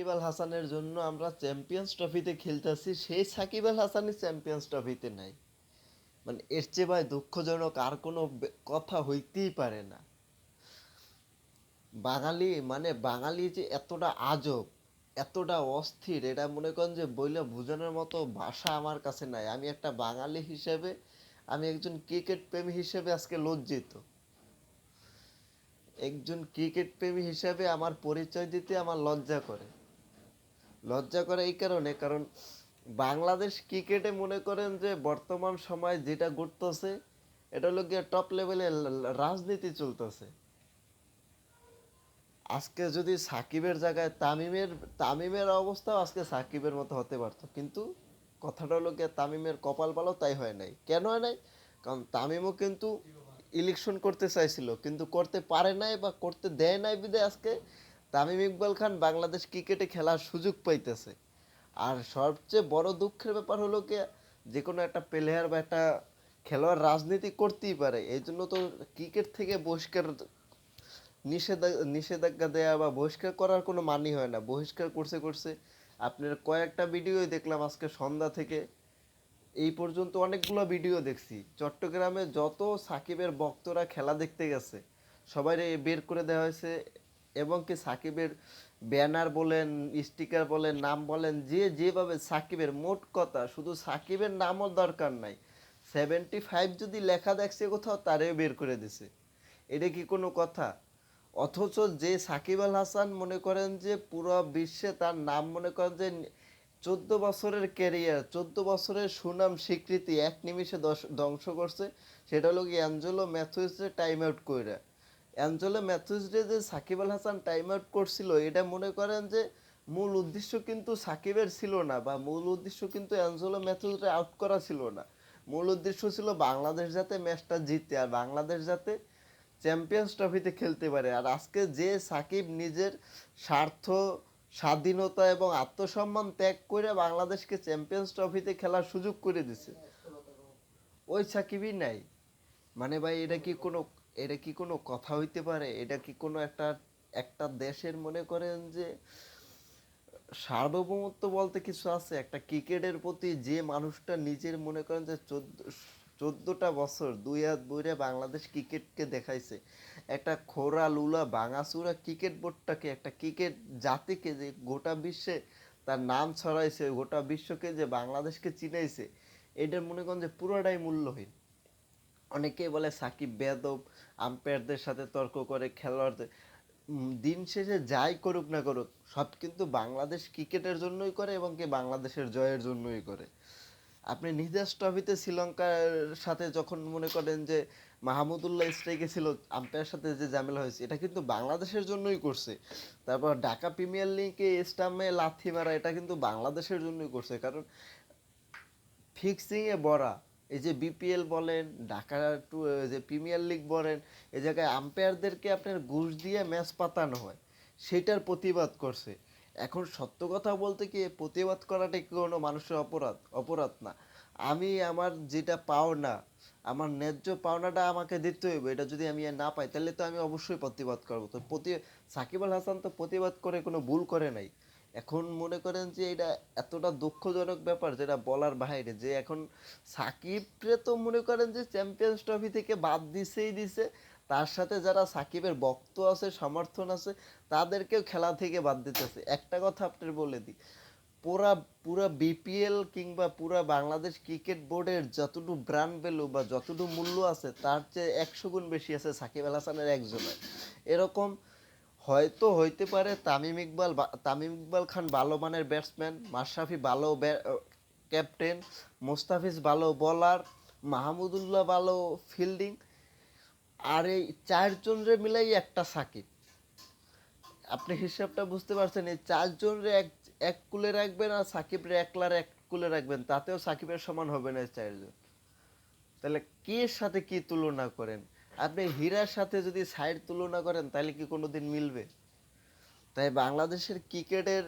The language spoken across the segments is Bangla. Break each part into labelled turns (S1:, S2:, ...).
S1: সাকিব আল হাসানের জন্য আমরা চ্যাম্পিয়ন্স ট্রফিতে খেলতেছি, সেই সাকিব আল হাসানই চ্যাম্পিয়ন্স ট্রফিতে নাই। মানে এর চেয়ে ভাই দুঃখজনক আর কোনো কথা হইতেই পারে না। বাঙালি মানে বাঙালি যে এতটা আজব, এতটা অস্থির, এটা মনে করেন যে বইলে বোঝানোর মতো ভাষা আমার কাছে নাই। আমি একটা বাঙালি হিসেবে, আমি একজন ক্রিকেট প্রেমী হিসেবে আজকে লজ্জিত। একজন ক্রিকেট প্রেমী হিসেবে আমার পরিচয় দিতে আমার লজ্জা করে। লজ্জা করে এই কারণে, কারণ বাংলাদেশ ক্রিকেটে মনে করেন যে বর্তমান সময় যেটা ঘটতেছে এটা হলো গিয়ে টপ লেভেলে রাজনীতি চলতেছে। আজকে যদি সাকিবের জায়গায় তামিমের তামিমের অবস্থাও আজকে সাকিবের মতো হতে পারতো, কিন্তু কথাটা হলো গিয়ে তামিমের কপাল ভালো তাই হয় নাই। কেন হয় নাই? কারণ তামিমও কিন্তু ইলেকশন করতে চাইছিল, কিন্তু করতে পারে নাই বা করতে দেয় নাই বিদে আজকে। তামিম ইকবাল খান বাংলাদেশ ক্রিকেটে খেলার সুযোগ পাইতেছে। আর সবচেয়ে বড় দুঃখের ব্যাপার হলো কি যে কোনো একটা প্লেয়ার বা একটা খেলোয়াড় রাজনীতি করতেই পারে। এই জন্য তো ক্রিকেট থেকে বহিষ্কার নিষেধা- নিষেধাজ্ঞা দেয়া বা বহিষ্কার করার কোনো মানি হয় না। বহিষ্কার করছে করছে। আপনার কয়েকটা ভিডিওই দেখলাম আজকে সন্ধ্যা থেকে। এই পর্যন্ত অনেকগুলো ভিডিও দেখছি। চট্টগ্রামে যত সাকিবের ভক্তরা খেলা দেখতে গেছে সবাই বের করে দেওয়া হয়েছে। এবং কি সাকিবের ব্যানার বলেন, স্টিকার বলেন, নাম বলেন, যে যেভাবে সাকিবের মোট কথা, শুধু সাকিবের নামও দরকার নাই। সেভেন্টি ফাইভ যদি লেখা দেখছে কোথাও, তারেও বের করে দিছে। এটা কি কোনো কথা? অথচ যে সাকিব আল হাসান মনে করেন যে পুরো বিশ্বে তার নাম মনে করেন যে চোদ্দ বছরের ক্যারিয়ার চোদ্দ বছরের সুনাম, স্বীকৃতি এক নিমিষে ধ্বংস করছে, সেটা হলো কি অ্যাঞ্জেলো ম্যাথুইসে টাইম আউট কইরা। অ্যাঞ্জেলো ম্যাথুইসরে যে সাকিব আল হাসান টাইম আউট করছিল, এটা মনে করেন যে মূল উদ্দেশ্য কিন্তু সাকিবের ছিল না বা মূল উদ্দেশ্য কিন্তু অ্যাঞ্জেলো ম্যাথুইসরে আউট করা ছিল না। মূল উদ্দেশ্য ছিল বাংলাদেশ যাতে ম্যাচটা জিতে আর বাংলাদেশ যাতে চ্যাম্পিয়ন্স ট্রফিতে খেলতে পারে। আর আজকে যে সাকিব নিজের স্বার্থ, স্বাধীনতা এবং আত্মসম্মান ত্যাগ করে বাংলাদেশকে চ্যাম্পিয়ন্স ট্রফিতে খেলার সুযোগ করে দিছে, ওই সাকিবই নাই। মানে ভাই, এটা কি কোনো এটা কি কোনো কথা হইতে পারে? এটা কি কোনো একটা একটা দেশের মনে করেন যে, সার্বভৌমত্ব বলতে কিছু আছে? একটা ক্রিকেটের প্রতি যে মানুষটা নিজের মনে করেন যে চোদ্দ, চোদ্দটা বছর দুই হাত বইরে বাংলাদেশ ক্রিকেটকে দেখাইছে। একটা খোরা লুলা ভাঙাচুরা ক্রিকেট বোর্ডটাকে, একটা ক্রিকেট জাতিকে যে গোটা বিশ্বে তার নাম ছড়াইছে, গোটা বিশ্বকে যে বাংলাদেশকে চিনাইছে, এটার মনে করেন যে পুরোটাই মূল্যহীন। অনেকেই বলে সাকিব বেদব আম্পায়ারদের সাথে তর্ক করে, খেলোয়াড়দের দিন শেষে যাই করুক না করুক, সব কিন্তু বাংলাদেশ ক্রিকেটের জন্যই করে এবং কি বাংলাদেশের জয়ের জন্যই করে। আপনি নিজাস ট্রফিতে শ্রীলঙ্কার সাথে যখন মনে করেন যে মাহমুদুল্লাহ স্ট্রাইকে ছিল আম্পায়ার সাথে যে ঝামেলা হয়েছে, এটা কিন্তু বাংলাদেশের জন্যই করছে। তারপর ঢাকা প্রিমিয়ার লিগে স্টামে লাথি মারা, এটা কিন্তু বাংলাদেশের জন্যই করছে। কারণ ফিক্সিং এ বড়া এই যে বিপিএল বলেন, ঢাকা টু যে প্রিমিয়ার লিগ বলেন এই জায়গায় আম্পায়ারদেরকে আপনার ঘুষ দিয়ে ম্যাচ পাতানো হয়। সেটার প্রতিবাদ করছে। এখন সত্য কথা বলতে কি, প্রতিবাদ করাটা কি কোনো মানুষের অপরাধ? অপরাধ না। আমি আমার যেটা পাওনা, আমার ন্যায্য পাওনাটা আমাকে দিতে হইবে, এটা যদি আমি না পাই, তাহলে তো আমি অবশ্যই প্রতিবাদ করব। তো প্রতি, সাকিব আল হাসান তো প্রতিবাদ করে কোনো ভুল করে নাই। এখন মনে করেন যে এটা এতটা দুঃখজনক ব্যাপার যেটা বলার বাইরে, যে এখন সাকিবরে তো মনে করেন যে চ্যাম্পিয়ন্স ট্রফি থেকে বাদ দিছেই দিছে। তার সাথে যারা সাকিবের ভক্ত আছে, সমর্থন আছে, তাদেরকেও খেলা থেকে বাদ দিতেছে। একটা কথা আপনার বলে দিই, পুরা পুরা বিপিএল কিংবা পুরা বাংলাদেশ ক্রিকেট বোর্ডের যতটুকু ব্র্যান্ড ভ্যালু বা যতটুকু মূল্য আছে, তার চেয়ে একশো গুণ বেশি আছে সাকিব আল হাসানের একজনের। এরকম হয়তো হইতে পারে তামিম ইকবাল তামিম ইকবাল খান ভালো মানের ব্যাটসম্যান মাশরাফি ভালো ক্যাপ্টেন মোস্তাফিজ ভালো বলার মাহমুদুল্লাহ ভালো ফিল্ডিং আর এই চারজনরে মিলাই একটা সাকিব। আপনি হিসাবটা বুঝতে পারছেন, এই চারজনরে এক এক কুলে রাখবেন আর সাকিবরে একলার এক কুলে রাখবেন, তাতেও সাকিবের সমান হবে না চারজন। তাহলে কে সাথে কি তুলনা করেন? আপনি হীরার সাথে যদি সাইড তুলনা করেন, তাহলে কি কোনোদিন মিলবে? তাই বাংলাদেশের ক্রিকেটের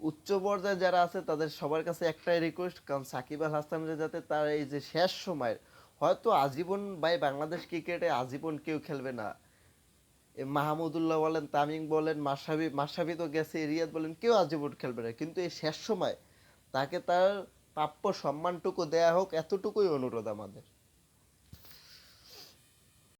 S1: উচ্চ পর্যায়ে যারা আছে, তাদের সবার কাছে একটাই রিকোয়েস্ট কারণ সাকিব আল হাসানের যাতে তার এই যে শেষ সময়ের, হয়তো আজীবন ভাই বাংলাদেশ ক্রিকেটে আজীবন কেউ খেলবে না। মাহমুদুল্লাহ বলেন, তামিম বলেন মাসাবি মাসাবি তো গেছে, রিয়াদ বলেন, কেউ আজীবন খেলবে না। কিন্তু এই শেষ সময় তাকে তার প্রাপ্য সম্মানটুকু দেয়া হোক, এতটুকুই অনুরোধ আমাদের।